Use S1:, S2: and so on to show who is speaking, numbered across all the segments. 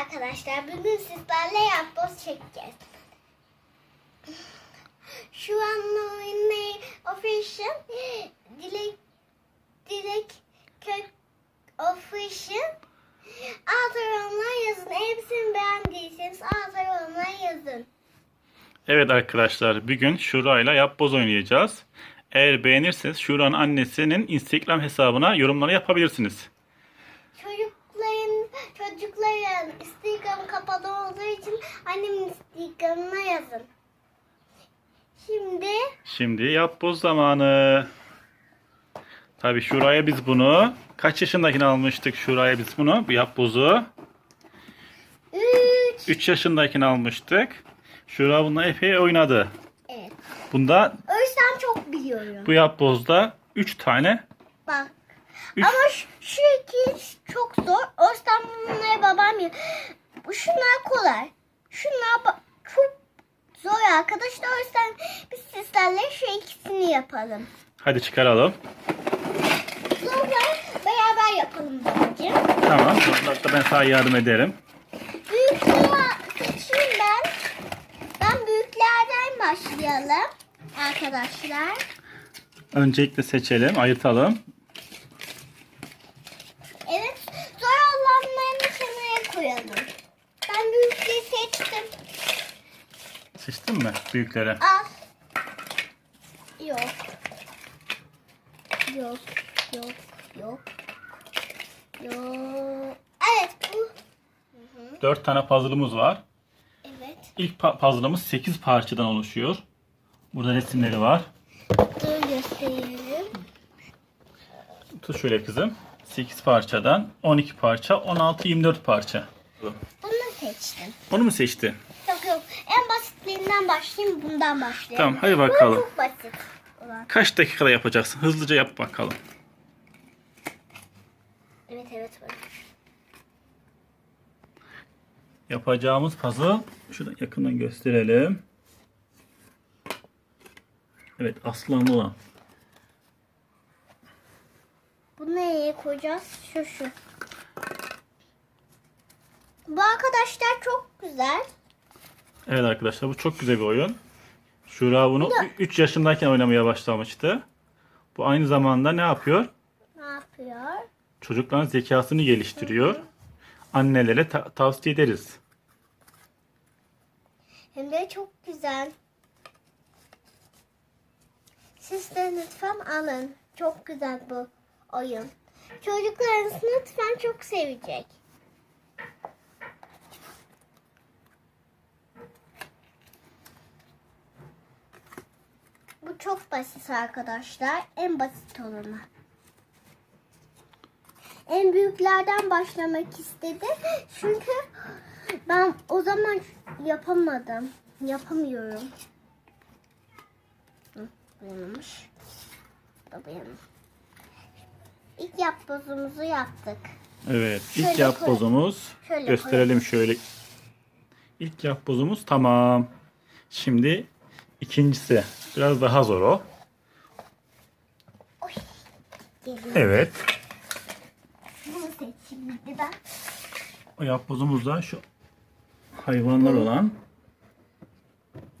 S1: arkadaşlar bugün sizlerle yapboz çekeceğiz. Şu an oyunu official dilek dilek kök official alt yorumlara yazın. Hepsini beğendiyseniz alt yorumlara yazın.
S2: Evet arkadaşlar bugün Şura ile yapboz oynayacağız. Eğer beğenirseniz Şura'nın annesinin Instagram hesabına yorumları yapabilirsiniz.
S1: Çocukların çocukların Instagram kapalı olduğu için annemin Instagram'ına yazın. Şimdi
S2: Şimdi yapboz zamanı. Tabi Şura'ya biz bunu kaç yaşındakini almıştık Şura'ya biz bunu bu yapbozu.
S1: 3
S2: 3 yaşındakini almıştık. Şura bununla epey oynadı.
S1: Evet.
S2: Bunda
S1: O yüzden çok biliyorum.
S2: bu yapbozda 3 tane
S1: Bak.
S2: Üç-
S1: Ama şu, şu iki çok zor. O yüzden bunları babam. Bu şunlar kolay. Şunlar çok zor arkadaşlar. O yüzden biz sizlerle şu ikisini yapalım.
S2: hadi çıkaralım.
S1: Sonra beraber yapalım babacığım.
S2: Tamam. Hatta ben sana yardım ederim.
S1: Büyükleri seçeyim ben. Ben büyüklerden başlayalım arkadaşlar.
S2: Öncelikle seçelim, ayırtalım.
S1: Evet, zor olanlarını kenara koyalım. Ben büyükleri seçtim.
S2: Seçtin mi büyükleri?
S1: Al. Yok. Yok, yok, yok. Yok. Evet, bu.
S2: 4 tane puzzle'ımız var.
S1: Evet.
S2: İlk puzzle'ımız 8 parçadan oluşuyor. Burada resimleri var.
S1: Dur gösterelim.
S2: Tut şöyle kızım. 8 parçadan 12 parça, 16, 24 parça.
S1: Bunu seçtim.
S2: Onu mu seçti?
S1: Basitlerinden başlayayım. Bundan başlayalım.
S2: Tamam, hadi
S1: Bu
S2: bakalım.
S1: çok basit. olan.
S2: Kaç dakikada yapacaksın? Hızlıca yap bakalım.
S1: Evet evet. böyle.
S2: Yapacağımız puzzle şuradan yakından gösterelim. Evet, aslanlı olan.
S1: Bunu nereye koyacağız? Şu şu. Bu arkadaşlar çok güzel.
S2: Evet arkadaşlar bu çok güzel bir oyun. Şura bunu 3 yaşındayken oynamaya başlamıştı. Bu aynı zamanda ne yapıyor?
S1: Ne yapıyor?
S2: Çocukların zekasını geliştiriyor. Annelere ta- tavsiye ederiz.
S1: Hem de çok güzel. Siz de lütfen alın. Çok güzel bu oyun. Çocuklarınız lütfen çok sevecek. Çok basit arkadaşlar. En basit olanı. En büyüklerden başlamak istedim. Çünkü ben o zaman yapamadım. Yapamıyorum. Hı, da buyanmış. İlk yapbozumuzu yaptık.
S2: Evet, ilk
S1: Şöyle
S2: yapbozumuz.
S1: Şöyle
S2: Gösterelim şöyle. İlk yapbozumuz tamam. Şimdi ikincisi. Biraz daha zor o.
S1: Oy.
S2: Evet.
S1: Bunu seçeyim bir de ben.
S2: O yapbozumuz da şu hayvanlar olan.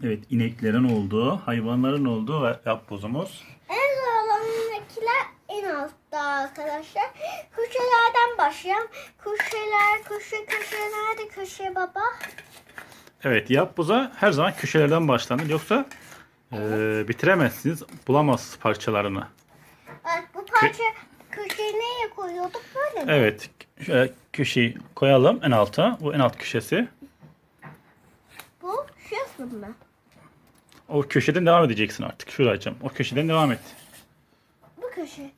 S2: Evet, ineklerin olduğu, hayvanların olduğu yapbozumuz.
S1: En zor olanındakiler en altta arkadaşlar. Köşelerden başlayalım. Köşeler, köşe, köşe nerede köşe baba?
S2: Evet, yapboza her zaman köşelerden başlanır. Yoksa eee, bitiremezsiniz, bulamazsınız parçalarını.
S1: Bak bu parça köşeyi koyuyorduk böyle mi?
S2: Evet, şöyle köşeyi koyalım en alta. Bu en alt köşesi.
S1: Bu şurası mı?
S2: O köşeden devam edeceksin artık. Şuracığım. O köşeden devam et.
S1: Bu köşe.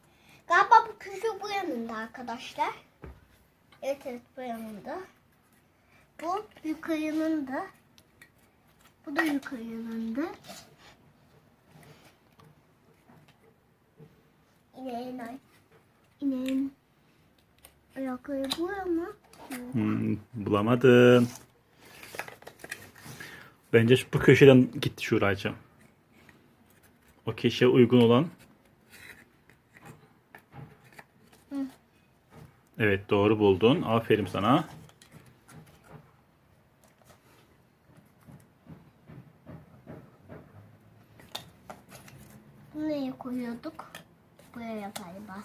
S1: Galiba bu köşe bu yanında arkadaşlar. Evet evet bu yanında. Bu yukarının da. Bu da yukarının da. İneğin ay. İneğin mı?
S2: Hmm, bulamadın. Bence şu, bu köşeden gitti Şuracığım. O keşe uygun olan. Evet doğru buldun. Aferin sana.
S1: Nereye koyuyorduk? Buraya galiba.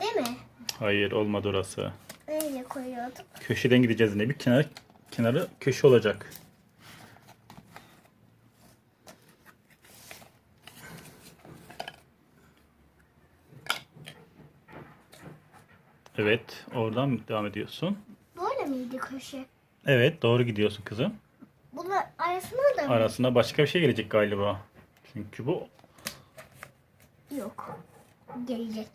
S1: Değil mi?
S2: Hayır olmadı orası.
S1: Nereye koyuyorduk?
S2: Köşeden gideceğiz yine. Bir kenar, kenarı köşe olacak. Evet, oradan devam ediyorsun.
S1: Böyle miydi köşe?
S2: Evet, doğru gidiyorsun kızım.
S1: Bunlar arasına da mı?
S2: Arasına başka bir şey gelecek galiba. Çünkü bu
S1: Yok. Gelecek.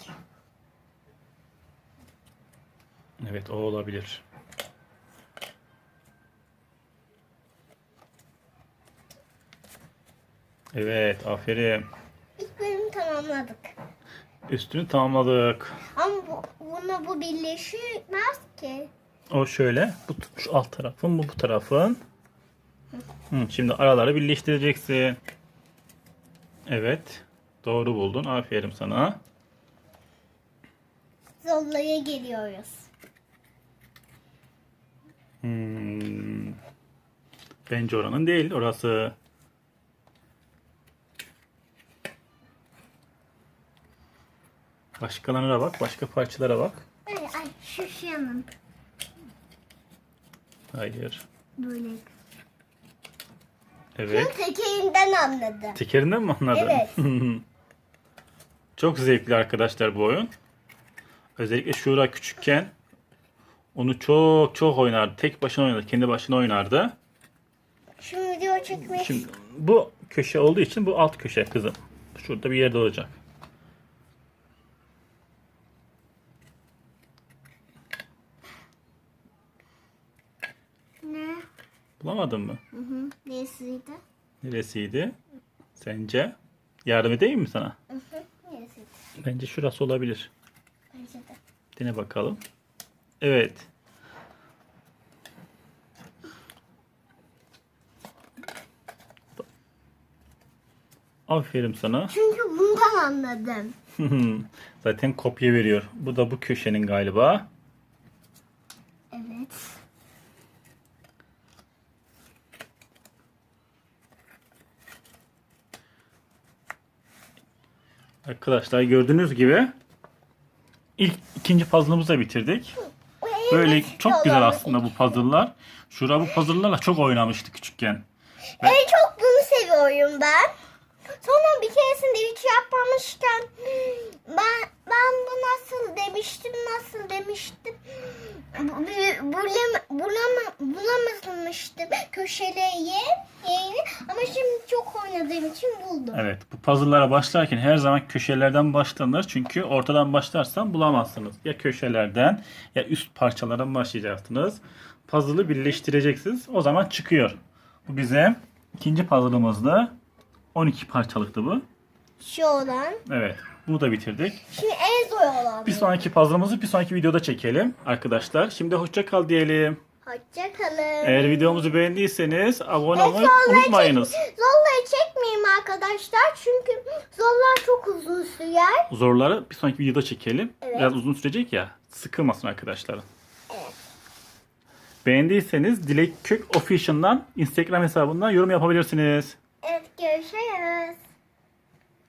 S2: evet o olabilir. Evet, aferin.
S1: İlk bölümü tamamladık.
S2: Üstünü tamamladık.
S1: Ama bu, bunu bu birleşmez ki.
S2: O şöyle. Bu şu alt tarafın, bu bu tarafın. Hı, şimdi araları birleştireceksin. Evet. Doğru buldun. Aferin sana.
S1: Zollaya geliyoruz.
S2: Hmm. Bence oranın değil. Orası. Başkalarına bak. Başka parçalara bak.
S1: Ay, ay şu şu yanın.
S2: Hayır.
S1: Böyle.
S2: Evet.
S1: Şunu tekerinden anladım.
S2: Tekerinden mi anladın?
S1: Evet.
S2: Çok zevkli arkadaşlar bu oyun. Özellikle Şura küçükken onu çok çok oynardı. Tek başına oynardı. Kendi başına oynardı.
S1: Şu video çekmek
S2: Şimdi bu köşe olduğu için bu alt köşe kızım. Şurada bir yerde olacak.
S1: ne?
S2: Bulamadın mı?
S1: Hı hı. Nesiydi?
S2: Neresiydi? Sence? Yardım edeyim mi sana? Bence şurası olabilir.
S1: Bence de.
S2: Dene bakalım. Evet. Aferin sana.
S1: Çünkü bundan anladım.
S2: Zaten kopya veriyor. Bu da bu köşenin galiba.
S1: Evet.
S2: Arkadaşlar gördüğünüz gibi ilk ikinci puzzle'ımızı da bitirdik. Böyle çok güzel aslında bu puzzle'lar. Şura bu puzzle'larla çok oynamıştık küçükken.
S1: En çok bunu seviyorum ben. Sonra bir keresinde hiç yapmamışken ben ben bu nasıl demiştim nasıl demiştim bulama, bulama, bulamamıştım köşeleri yerini ama şimdi çok oynadığım için buldum.
S2: Evet bu puzzle'lara başlarken her zaman köşelerden başlanır. Çünkü ortadan başlarsan bulamazsınız. Ya köşelerden ya üst parçalardan başlayacaksınız. Puzzle'ı birleştireceksiniz. O zaman çıkıyor. Bu bize ikinci puzzle'ımızdı. 12 parçalıktı bu.
S1: Şu olan.
S2: Evet. Bunu da bitirdik.
S1: Şimdi en zor olan.
S2: Bir sonraki puzzle'ımızı bir sonraki videoda çekelim arkadaşlar. Şimdi hoşça kal diyelim.
S1: Hoşçakalın.
S2: Eğer videomuzu beğendiyseniz abone
S1: Evet,
S2: olmayı unutmayınız.
S1: çek- Zorlayı çekmeyeyim arkadaşlar çünkü zorlar çok uzun sürer.
S2: Zorları bir sonraki videoda çekelim.
S1: Evet.
S2: Biraz uzun sürecek ya. Sıkılmasın arkadaşlar. Beğendiyseniz Dilek Kök Official'dan Instagram hesabından yorum yapabilirsiniz.
S1: Evet görüşürüz.